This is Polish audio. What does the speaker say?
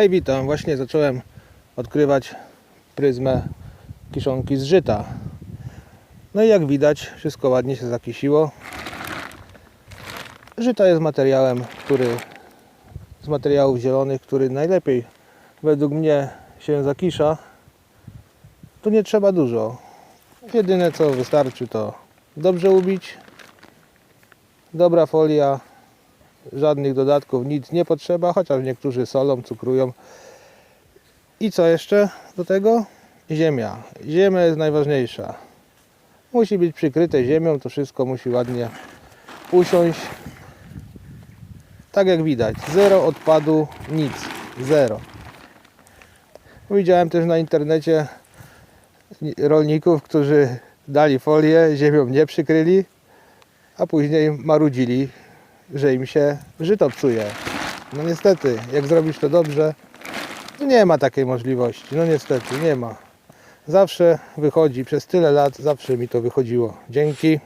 Hej, witam. Właśnie zacząłem odkrywać pryzmę kiszonki z żyta. No i jak widać, wszystko ładnie się zakisiło. Żyta jest materiałem, który z materiałów zielonych, który najlepiej według mnie się zakisza. Tu nie trzeba dużo. Jedyne co wystarczy to dobrze ubić. Dobra folia, żadnych dodatków, nic nie potrzeba, chociaż niektórzy solą, cukrują. I co jeszcze do tego? Ziemia. Ziemia jest najważniejsza. Musi być przykryte ziemią, to wszystko musi ładnie usiąść. Tak jak widać, zero odpadu, nic, zero. Widziałem też na internecie rolników, którzy dali folię, ziemią nie przykryli, a później marudzili, że im się żyto psuje. No niestety, jak zrobisz to dobrze, to nie ma takiej możliwości. No niestety, nie ma. Zawsze wychodzi, przez tyle lat zawsze mi to wychodziło. Dzięki.